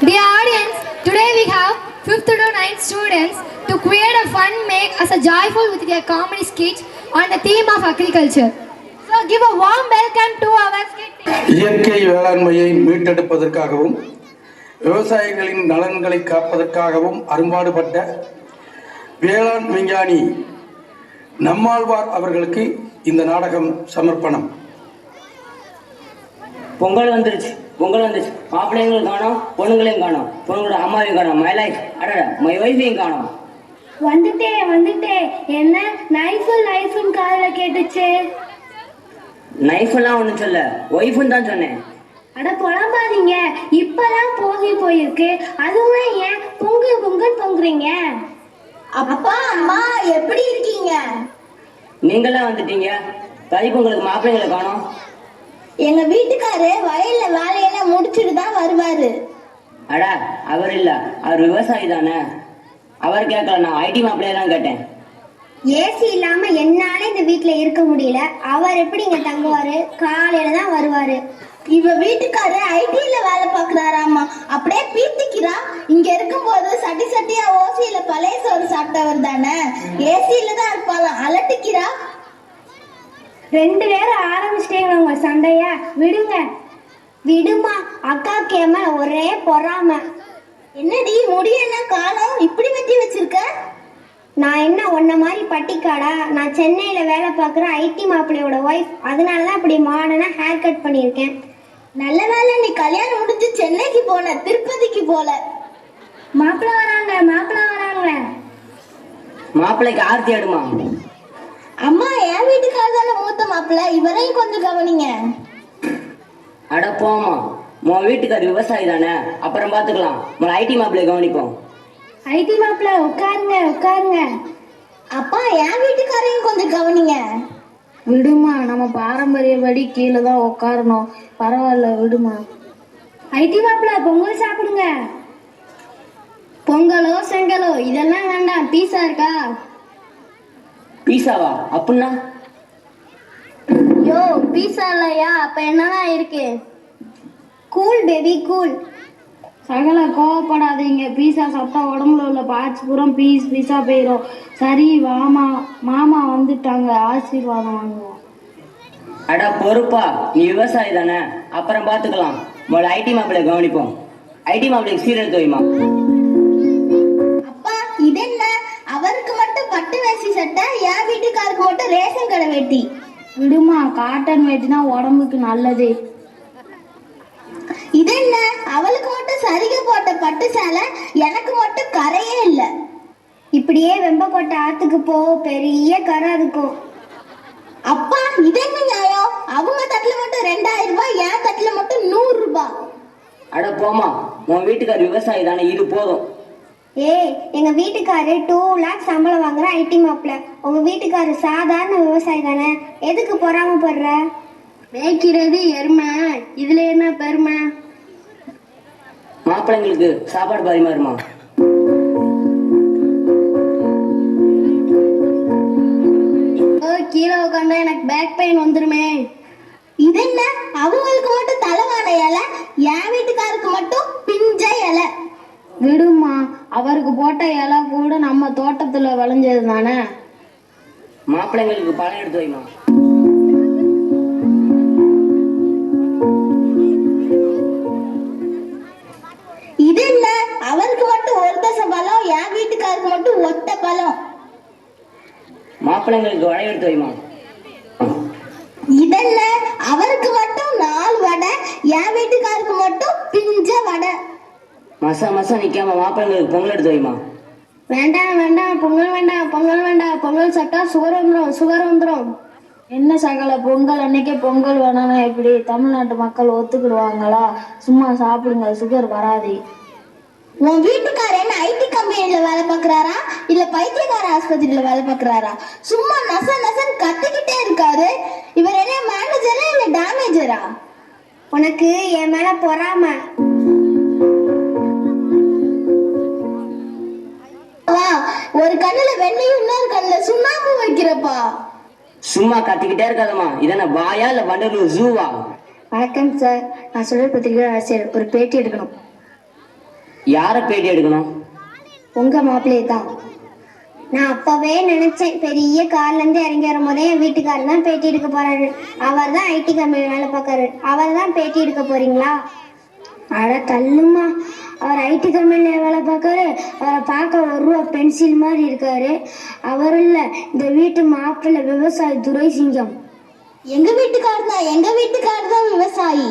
Dear audience, today we have 5th to 9th students to create a fun make as a joyful with their comedy sketch on the theme of agriculture. So give a warm welcome to our skit. இயற்கை வேளாண்மையை மீட்டெடுப்பதற்காகவும் விவசாயிகளின் நலன்களை காப்பதற்காகவும் அரும்பாடுபட்ட வேளாண் விஞ்ஞானி நம்மாழ்வார் அவர்களுக்கு இந்த நாடகம் சமர்ப்பணம் பொங்கல் வந்துருச்சு பொங்கல் வந்துருச்சு. மாப்பிள்ளைங்களும் காணோம் பொண்ணுங்களையும் காணோம் பொண்ணுங்களோட அம்மாவையும் காணோம் மை லைஃப் அடட மை ஒய்ஃபையும் காணோம். வந்துட்டேன் வந்துட்டேன் என்ன? நைஃபுல் நைஃபுல் காதில் கேட்டுச்சு. நைஃப் எல்லாம் ஒன்றும் சொல்ல ஒய்ஃபுன்னு தான் சொன்னேன். அட புலம்பாதீங்க. இப்பதான் போகி போயிருக்கு. அதுவும் ஏன் பொங்கு பொங்குன்னு பொங்குறீங்க? அப்பா அம்மா எப்படி இருக்கீங்க? நீங்களாம் வந்துட்டீங்க. தை பொங்கலுக்கு மாப்பிள்ளைங்களை காணோம். எங்க வீட்டுக்காரு வயல்ல வேலையெல்லாம் முடிச்சுட்டு தான் வருவாரு. அட அவர் இல்ல. அவர் விவசாயி தானே? அவர் கேட்கல நான் ஐடி மாப்பிள்ளைய தான் கேட்டேன். ஏசி இல்லாம என்னால இந்த வீட்ல இருக்க முடியல. அவர் எப்படி இங்க தங்குவாரு? காலையில தான் வருவாரு. இவ வீட்டுக்காரு ஐடில வேலை பாக்குறாராமா. அப்படியே பீத்திக்கிறா. இங்க இருக்கும்போது சட்டி சட்டியா ஓசியில பழைய சோறு சாப்பிட்டவர் தானே. ஏசியில தான் இருப்பாளாம். அலட்டிக்கிறா. ரெண்டு பேரும் ஆரம்பிச்சிட்டேங்க உங்க சண்டைய. விடுங்க. விடுமா? அக்கா கேம ஒரே பொறாம. என்னடி முடியெல்லாம் காலம் இப்படி வெட்டி வச்சிருக்க? நான் என்ன உன்ன மாதிரி பட்டிக்காடா? நான் சென்னையில வேலை பார்க்குற ஐடி மாப்பிள்ளையோட ஒய்ஃப் அதனால தான் இப்படி மாடனாக ஹேர் கட் பண்ணியிருக்கேன். நல்ல வேளை நீ கல்யாணம் முடிஞ்சு சென்னைக்கு போன திருப்பதிக்கு போல. மாப்பிள்ளை வராங்க மாப்பிள்ளை வராங்க. மாப்பிள்ளைக்கு ஆர்த்தி ஆடுமா? அம்மா என் வீட்டுக்காரர் தானே மூத்த மாப்பிள்ள இவரையும் கொஞ்சம் கவனிங்க. அட போமா உன் வீட்டுக்கார் விவசாயி தானே? அப்புறம் பார்த்துக்கலாம். உங்களை ஐடி மாப்பிள்ளைய கவனிப்போம். ஐடி மாப்பிள்ளை உட்காருங்க உட்காருங்க. அப்பா என் வீட்டுக்காரையும் கொஞ்சம் கவனிங்க. விடுமா நம்ம பாரம்பரியப்படி கீழே தான் உட்காரணும். பரவாயில்ல விடுமா. ஐடி மாப்பிள்ளை பொங்கல் சாப்பிடுங்க. பொங்கலோ செங்கலோ இதெல்லாம் வேண்டாம். பீஸா இருக்கா? பீஸாவா? அப்படின்னா? யோ பீஸா இல்லையா அப்ப என்னதான் இருக்கு? கூல் பேபி கூல் சகல கோவப்படாதீங்க. பீஸா சாப்பிட்டா உடம்புல உள்ள பார்ட்ஸ் பூரா பீஸ் பீஸா போயிடும் சரி வாமா. மாமா வந்துட்டாங்க. ஆசீர்வாதம் வாங்குவோம். அட பொறுப்பா. நீ விவசாயி தானே. அப்புறம் பார்த்துக்கலாம் உங்களை ஐடி மாப்பிள்ளைய கவனிப்போம். ஐடி மாப்பிள்ளைக்கு சீர் எடுத்து வைமா. அப்பா இது என்ன அவருக்கு பட்டு வேஷ்டி சட்டை என் வீட்டுக்காருக்கு மட்டும் ரேஷன் கடை வெட்டி. விடுமா காட்டன் வேட்டினா உடம்புக்கு நல்லது. இது என்ன? அவளுக்கு மட்டும் சரிக போட்ட பட்டு சேலை எனக்கு மட்டும் கரையே இல்லை. இப்படியே வெம்பக்கோட்டை ஆத்துக்கு போ பெரிய கரை இருக்கும் அப்பா இது என்ன நியாயம்? அவங்க தட்டுல மட்டும் ரெண்டாயிரம் ரூபாய் என் தட்டுல மட்டும் நூறு ரூபாய். அட போமா உன் வீட்டுக்கார் விவசாயி தானே இது போதும். ஏய் எங்க வீட்டுக்காரு டூ லேக்ஸ் சம்பளம் வாங்குற ஐடி மாப்பிள்ள உங்க வீட்டுக்காரு சாதாரண விவசாயி தானே? எதுக்கு பொறாமப்படுற? மேய்க்கிறது எருமை. இதுல என்ன பெருமை? மாப்பிள்ளைங்களுக்கு சாப்பாடு பரிமாறுமா ஓ கீழே உட்காந்தா எனக்கு பேக் பெயின் வந்துருமே. இது என்ன? அவங்களுக்கு மட்டும் தலைவான இலை என் வீட்டுக்காருக்கு மட்டும் பிஞ்ச இலை விடுமா அவருக்கு போட்ட இலை கூட நம்ம தோட்டத்துல விளைஞ்சது தானே மாப்பிள்ளைங்களுக்கு பழம் எடுத்து வைமா. இது என்ன? அவருக்கு மட்டும் ஒரு தசை பழம் என் வீட்டுக்காருக்கு மட்டும் ஒத்த பழம் மாப்பிள்ளைங்களுக்கு வடை எடுத்து வைமா. இதென்ன அவருக்கு மட்டும் நாலு வடை என் வீட்டுக்காருக்கு மட்டும் பிஞ்ச வடை. மசா மசா நிக்காம மாப்பிள்ளைங்களுக்கு பொங்கல் எடுத்து வைமா. வேண்டாம் வேண்டாம் பொங்கல் வேண்டாம் பொங்கல் வேண்டாம் பொங்கல் சாப்பிட்டா சுகர் வந்துடும் சுகர் வந்துடும் என்ன சகல பொங்கல் அன்னைக்கே பொங்கல் வேணாம்னா எப்படி? தமிழ்நாட்டு மக்கள் ஒத்துக்கிடுவாங்களா? சும்மா சாப்பிடுங்க சுகர் வராது. உன் வீட்டுக்கார என்ன ஐடி கம்பெனில வேலை பார்க்கறாரா? இல்ல பைத்தியக்கார ஆஸ்பத்திரியில வேலை பார்க்கறாரா? சும்மா நச நசன் கத்திக்கிட்டே இருக்காரு. இவர் என்ன மேனேஜரா இல்ல டேமேஜரா உனக்கு என் மேல பொறாம. ஒரு கண்ணுல வெண்ணையும் இன்னொரு கண்ணுல சுண்ணாம்பு வைக்கிறப்பா. சும்மா கத்திக்கிட்டே இருக்காதம்மா. இதென்ன வாயா இல்ல வண்டலூர் ஜூவா? வணக்கம் சார் நான் சுழல் பத்திரிகை ஆசிரியர் ஒரு பேட்டி எடுக்கணும். யாரை பேட்டி எடுக்கணும்? உங்க மாப்பிள்ளையை தான். நான் அப்பவே நினைச்சேன் பெரிய கார்ல இருந்து இறங்கி வரும்போதே என் வீட்டுக்காரர் தான் பேட்டி எடுக்க போறாரு. அவர் தான் ஐடி கம்பெனி வேலை பார்க்கறாரு. அவர் தான் பேட்டி எடுக்க போறீங்களா? அட தள்ளுமா அவர் ஐடி கம்பெனியில் வேலை பார்க்கறாரு. அவரை பார்க்க ஒரு ரூபா பென்சில் மாதிரி இருக்காரு. அவர் இல்ல இந்த வீட்டு மாப்பிள்ளை விவசாயி துரை சிங்கம் எங்க வீட்டுக்காரர் தான் எங்க வீட்டுக்காரர் தான் விவசாயி?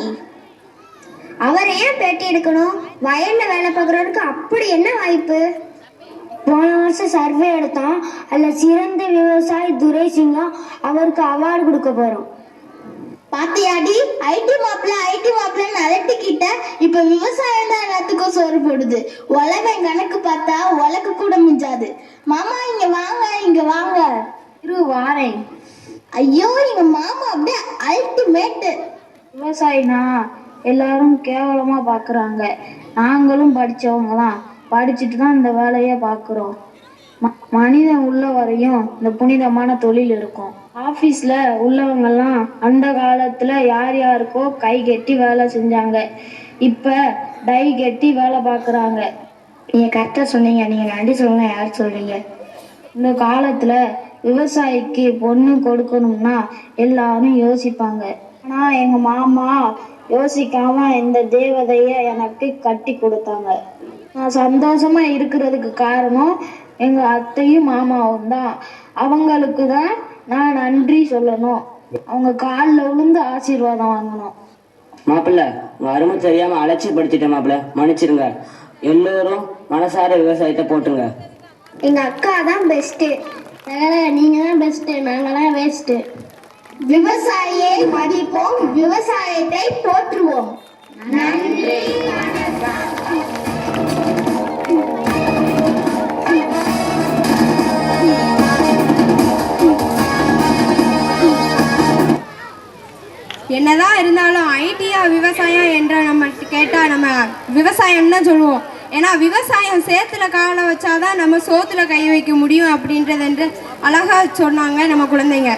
அவர் ஏன் பேட்டி எடுக்கணும்? வயல்ல வேலை பார்க்கறவருக்கு அப்படி என்ன வாய்ப்பு? போன வருஷம் சர்வே எடுத்தோம். அதில் சிறந்த விவசாயி துரை சிங்கம் அவருக்கு அவார்டு கொடுக்க போறோம். பாத்தியாடி? ஐடி மாப்பிள்ள ஐடி மாப்பிள்ளன்னு அலட்டிக்கிட்ட இப்ப விவசாயம் தான் எல்லாத்துக்கும் சோறு போடுது. உலகம் கணக்கு பார்த்தா உலக கூட மிஞ்சாது. மாமா இங்க வாங்க இங்க வாங்க. இரு வாரேன். ஐயோ எங்க மாமா அப்படியே அல்டிமேட்டு விவசாயினா எல்லாரும் கேவலமா பார்க்குறாங்க நாங்களும் படிச்சவங்களாம் படிச்சுட்டு தான் இந்த வேலையை பார்க்குறோம் ம- மனிதன் உள்ள வரையும் இந்த புனிதமான தொழில் இருக்கும். ஆஃபீஸில் உள்ளவங்கெல்லாம் அந்த காலத்தில் யார் யாருக்கோ கை கட்டி வேலை செஞ்சாங்க. இப்போ டை கட்டி வேலை பார்க்குறாங்க நீங்கள் கரெக்டாக சொன்னீங்க. நீங்கள் நன்றி சொல்லணும் யார் சொல்கிறீங்க இந்த காலத்தில் விவசாயிக்கு பொண்ணு கொடுக்கணும்னா எல்லாரும் யோசிப்பாங்க. ஆனால் எங்கள் மாமா யோசிக்காம இந்த தேவதையை எனக்கு கட்டி கொடுத்தாங்க. நான் சந்தோஷமா இருக்கிறதுக்கு காரணம் எங்கள் அத்தையும் மாமாவும் தான் அவங்களுக்கு தான் நான் நன்றி சொல்லணும். அவங்க காலில் விழுந்து ஆசீர்வாதம் வாங்கணும். மாப்பிள்ள அருமை தெரியாம அலட்சியப்படுத்திட்டேன் மாப்பிள்ள. மன்னிச்சிருங்க. எல்லோரும் மனசார விவசாயத்தை போட்டுருங்க எங்க அக்கா தான் பெஸ்ட் நீங்க தான் பெஸ்ட் நாங்களாம் வேஸ்ட்டு விவசாயியை மதிப்போம் விவசாயத்தை போற்றுவோம். என்னதான் இருந்தாலும் ஐடியா விவசாயம் என்ற நம்ம கேட்டால் நம்ம விவசாயம் தான் சொல்லுவோம். ஏன்னா விவசாயம் சேத்துல காலை வச்சாதான் நம்ம சோத்துல கை வைக்க முடியும் அப்படின்றது என்று அழகா சொன்னாங்க நம்ம குழந்தைங்க.